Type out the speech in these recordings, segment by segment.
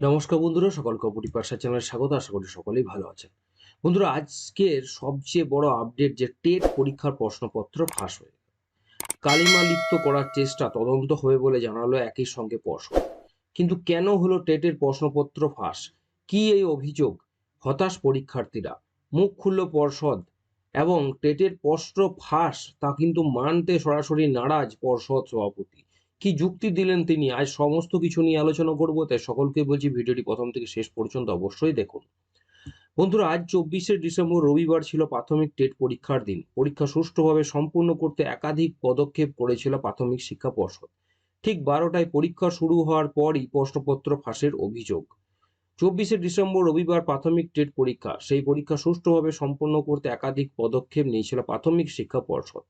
নমস্কার বন্ধুরা সকল কপুটি পাশা চ্যানেলে স্বাগত, আশা করি সকলেই ভালো আছেন। বন্ধুরা, আজকের সবচেয়ে বড় আপডেট যে টেট পরীক্ষার প্রশ্নপত্র ফাঁস হয়ে। কালিমা লিপ্ত করার চেষ্টা তদন্ত হবে বলে জানালো একই সঙ্গে পর্ষদ। কিন্তু কেন হলো টেটের প্রশ্নপত্র ফাঁস? কি এই অভিযোগ? হতাশ পরীক্ষার্থীরা, মুখ খুলল পর্ষদ। এবং টেটের প্রশ্ন ফাঁস, তা কিন্তু মানতে সরাসরি নারাজ পর্ষদ সভাপতি। কি যুক্তি দিলেন তিনি? আজ সমস্ত কিছু নিয়ে আলোচনা করব, তাই সকলকে বলছি ভিডিওটি প্রথম থেকে শেষ পর্যন্ত অবশ্যই দেখুন। বন্ধুরা, আজ চব্বিশে ডিসেম্বর রবিবার ছিল প্রাথমিক টেট পরীক্ষার দিন। পরীক্ষা সুষ্ঠুভাবে সম্পূর্ণ করতে একাধিক পদক্ষেপ করেছিল প্রাথমিক শিক্ষা পর্ষদ। ঠিক বারোটায় পরীক্ষা শুরু হওয়ার পরই প্রশ্নপত্র ফাঁসের অভিযোগ। চব্বিশে ডিসেম্বর রবিবার প্রাথমিক টেট পরীক্ষা। সেই পরীক্ষা সুষ্ঠুভাবে সম্পন্ন করতে একাধিক পদক্ষেপ নিয়েছিল প্রাথমিক শিক্ষা পর্ষদ।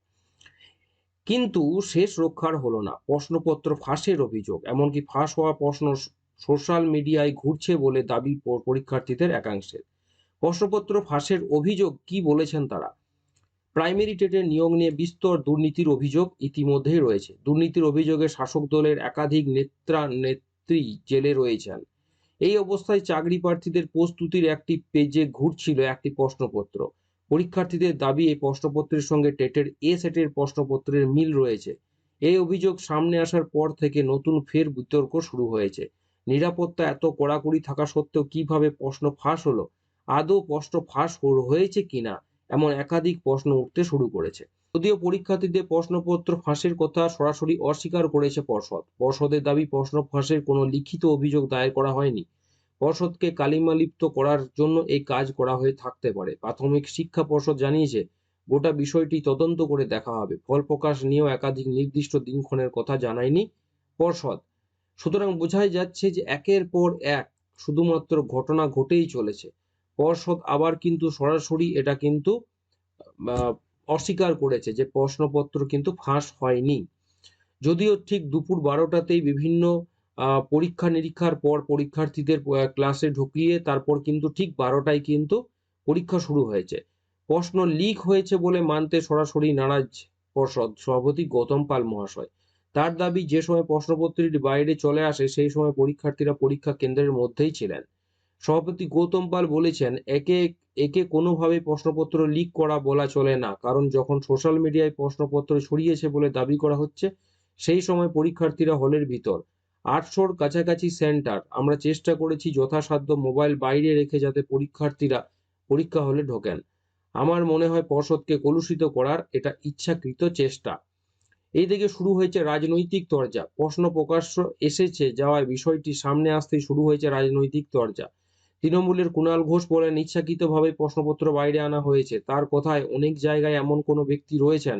কিন্তু শেষ রক্ষার হলো না। প্রশ্নপত্র ফাঁসের অভিযোগ, এমনকি ফাঁস হওয়া প্রশ্ন সোশ্যাল মিডিয়ায় ঘুরছে বলে দাবি পরীক্ষার্থীদের একাংশের প্রশ্নপত্র ফাঁসের অভিযোগ কি বলেছেন তারা? প্রাইমারি টেটের নিয়োগ নিয়ে বিস্তর দুর্নীতির অভিযোগ ইতিমধ্যেই রয়েছে। দুর্নীতির অভিযোগে শাসক দলের একাধিক নেত্রা, নেত্রী জেলে রয়েছেন। এই অবস্থায় চাকরি প্রার্থীদের প্রস্তুতির একটি পেজে ঘুরছিল একটি প্রশ্নপত্র। পরীক্ষার্থীদের দাবি, এই প্রশ্নপত্রের সঙ্গে টেটের এ সেটের প্রশ্নপত্রের মিল রয়েছে। এই অভিযোগ সামনে আসার পর থেকে নতুন ফের বিতর্ক শুরু হয়েছে। নিরাপত্তা এত কড়াকড়ি থাকা সত্ত্বেও কীভাবে প্রশ্ন ফাঁস হলো? আদৌ প্রশ্ন ফাঁস হয়েছে কিনা এমন একাধিক প্রশ্ন উঠতে শুরু করেছে। যদিও পরীক্ষার্থীদের প্রশ্নপত্র ফাঁসের কথা সরাসরি অস্বীকার করেছে পর্ষদ। পর্ষদের দাবি, প্রশ্ন ফাঁসের কোনো লিখিত অভিযোগ দায়ের করা হয়নি। পর্ষদকে কালিমালিপ্ত করার জন্য এই কাজ করা হয়ে থাকতে পারে। প্রাথমিক শিক্ষা পর্ষদ জানিয়েছে, গোটা বিষয়টি তদন্ত করে দেখা হবে। ফল প্রকাশ নিয়েও একাধিক নির্দিষ্ট দিনক্ষণের কথা জানায়নি পর্ষদ। সুতরাং বোঝাই যাচ্ছে যে একের পর এক শুধুমাত্র ঘটনা ঘটেই চলেছে। পর্ষদ আবার কিন্তু সরাসরি এটা কিন্তু অস্বীকার করেছে যে প্রশ্নপত্র কিন্তু ফাঁস হয়নি। যদিও ঠিক দুপুর বারোটাতেই বিভিন্ন পরীক্ষা নিরীক্ষার পর পরীক্ষার্থীদের ক্লাসে ঢুকিয়ে তারপর কিন্তু ঠিক বারোটায় কিন্তু পরীক্ষা শুরু হয়েছে। প্রশ্ন লিক হয়েছে বলে মানতে সরাসরি নারাজ পর্ষদ সভাপতি গৌতম পাল মহাশয়। তার দাবি, যে সময় প্রশ্নপত্রটি বাইরে চলে আসে, সেই সময় পরীক্ষার্থীরা পরীক্ষা কেন্দ্রের মধ্যেই ছিলেন। সভাপতি গৌতম পাল বলেছেন, একে একে কোনোভাবে প্রশ্নপত্র লিক করা বলা চলে না। কারণ যখন সোশ্যাল মিডিয়ায় প্রশ্নপত্র ছড়িয়েছে বলে দাবি করা হচ্ছে, সেই সময় পরীক্ষার্থীরা হলের ভিতর। আটশোর কাছাকাছি সেন্টার। আমরা চেষ্টা করেছি যথাসাধ্য মোবাইল বাইরে রেখে যাতে পরীক্ষার্থীরা পরীক্ষা হলে ঢোকেন। আমার মনে হয় পর্ষদকে কলুষিত করার এটা ইচ্ছাকৃত চেষ্টা। এই দিকে শুরু হয়েছে রাজনৈতিক তরজা। প্রশ্ন প্রকাশ্য এসেছে যাওয়ায় বিষয়টি সামনে আসতেই শুরু হয়েছে রাজনৈতিক তরজা। তৃণমূলের কুণাল ঘোষ বলেন, ইচ্ছাকৃতভাবে প্রশ্নপত্র বাইরে আনা হয়েছে। তার কথায় অনেক জায়গায় এমন কোনো ব্যক্তি রয়েছেন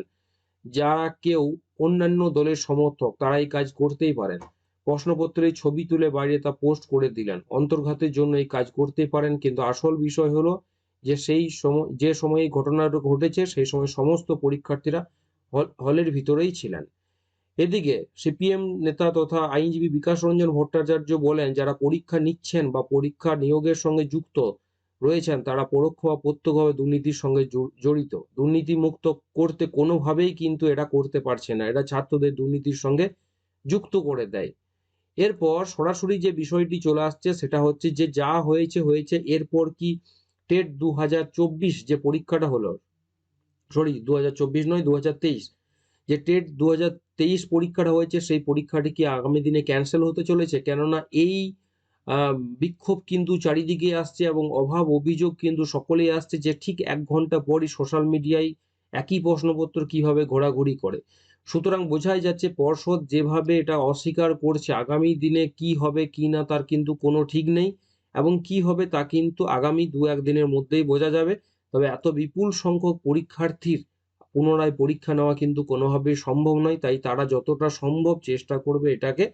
যারা কেউ অন্যান্য দলের সমর্থক, তারা এই কাজ করতেই পারেন। প্রশ্নপত্রের ছবি তুলে বাইরে তা পোস্ট করে দিলেন। অন্তর্ঘাতের জন্য এই কাজ করতে পারেন, কিন্তু আসল বিষয় হলো যে সেই সময় যে সময়ে এই ঘটনাটা ঘটেছে, সেই সময় সমস্ত পরীক্ষার্থীরা হল- হলের ভিতরেই ছিলেন। এদিকে সিপিএম নেতা তথা আইনজীবী বিকাশ রঞ্জন ভট্টাচার্য বলেন, যারা পরীক্ষা নিচ্ছেন বা পরীক্ষা নিয়োগের সঙ্গে যুক্ত রয়েছেন, তারা পরোক্ষ বা প্রত্যক্ষভাবে দুর্নীতির সঙ্গে জড়- জড়িত। দুর্নীতি মুক্ত করতে কোনোভাবেই কিন্তু এটা করতে পারছে না। এটা ছাত্রদের দুর্নীতির সঙ্গে যুক্ত করে দেয়। এরপর সরাসরি যে বিষয়টি চলে আসছে সেটা হচ্ছে যে যা হয়েছে হয়েছে, এরপর কি? টেট দু হাজার চব্বিশ যে পরীক্ষাটা হলো সরি দু নয় দু যে টেট দু হাজার তেইশ পরীক্ষাটা হয়েছে, সেই পরীক্ষাটি কি আগামী দিনে ক্যান্সেল হতে চলেছে? কেননা এই বিক্ষোভ কিন্তু চারিদিকে আসছে এবং অভাব, অভিযোগ কিন্তু সকলেই আসছে যে ঠিক এক ঘণ্টা পরই সোশ্যাল মিডিয়ায় একই প্রশ্নপত্র কীভাবে ঘোরাঘুরি করে। সুতরাং বোঝাই যাচ্ছে পর্ষদ যেভাবে এটা অস্বীকার করছে আগামী দিনে কি হবে, কি না তার কিন্তু কোনো ঠিক নেই এবং কি হবে তা কিন্তু আগামী দু এক দিনের মধ্যেই বোঝা যাবে। তবে এত বিপুল সংখ্যক পরীক্ষার্থীর পুনরায় পরীক্ষা নেওয়া কিন্তু কোনোভাবেই সম্ভব নয়। তাই তারা যতটা সম্ভব চেষ্টা করবে এটাকে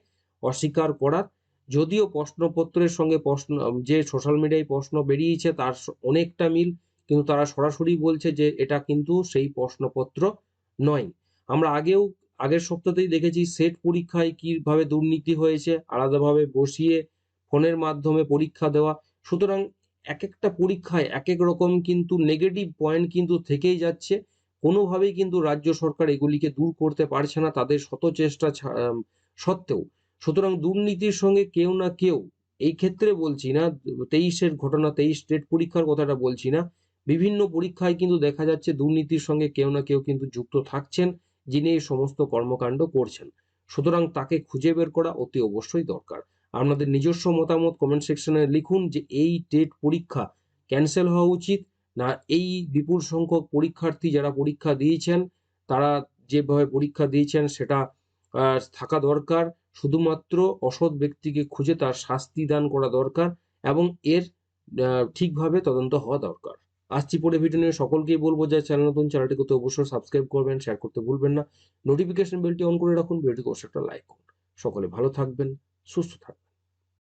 অস্বীকার করার। যদিও প্রশ্নপত্রের সঙ্গে প্রশ্ন, যে সোশ্যাল মিডিয়ায় প্রশ্ন বেরিয়েছে তার অনেকটা মিল। কিন্তু তারা সরাসরি বলছে যে এটা কিন্তু সেই প্রশ্নপত্র নয়। আমরা আগেও, আগের সপ্তাহতেই দেখেছি সেট পরীক্ষায় কীভাবে দুর্নীতি হয়েছে, আলাদাভাবে বসিয়ে ফোনের মাধ্যমে পরীক্ষা দেওয়া। সুতরাং এক একটা পরীক্ষায় এক এক রকম কিন্তু নেগেটিভ পয়েন্ট কিন্তু থেকেই যাচ্ছে। কোনোভাবেই কিন্তু রাজ্য সরকার এগুলিকে দূর করতে পারছে না তাদের শত চেষ্টা সত্ত্বেও। সুতরাং দুর্নীতির সঙ্গে কেউ না কেউ, এই ক্ষেত্রে বলছি না, তেইশের ঘটনা, তেইশ স্টেট পরীক্ষার কথাটা বলছি না। বিভিন্ন পরীক্ষায় কিন্তু দেখা যাচ্ছে দুর্নীতির সঙ্গে কেউ না কেউ কিন্তু যুক্ত থাকছেন। যিনি এই সমস্ত কর্মকাণ্ড করছেন। সুতরাং তাকে খুঁজে বের করা অতি অবশ্যই দরকার। আপনাদের নিজস্ব মতামত কমেন্ট সেকশনে লিখুন যে এই টেট পরীক্ষা ক্যান্সেল হওয়া উচিত না এই বিপুল সংখ্যক পরীক্ষার্থী যারা পরীক্ষা দিয়েছেন, তারা যেভাবে পরীক্ষা দিয়েছেন সেটা থাকা দরকার। শুধুমাত্র অসৎ ব্যক্তিকে খুঁজে তার শাস্তি দান করা দরকার এবং এর ঠিকভাবে তদন্ত হওয়া দরকার। আসছি পরে ভিডিও নিয়ে। সকলকেই বলব যে চ্যানেল নতুন চ্যানেলটি করতে অবশ্যই সাবস্ক্রাইব করবেন শেয়ার করতে ভুলবেন না। নোটিফিকেশন বেলটি অন করে রাখুন ভিডিওটিকে অবশ্যই একটা লাইক করুন। সকলে ভালো থাকবেন, সুস্থ থাকবেন।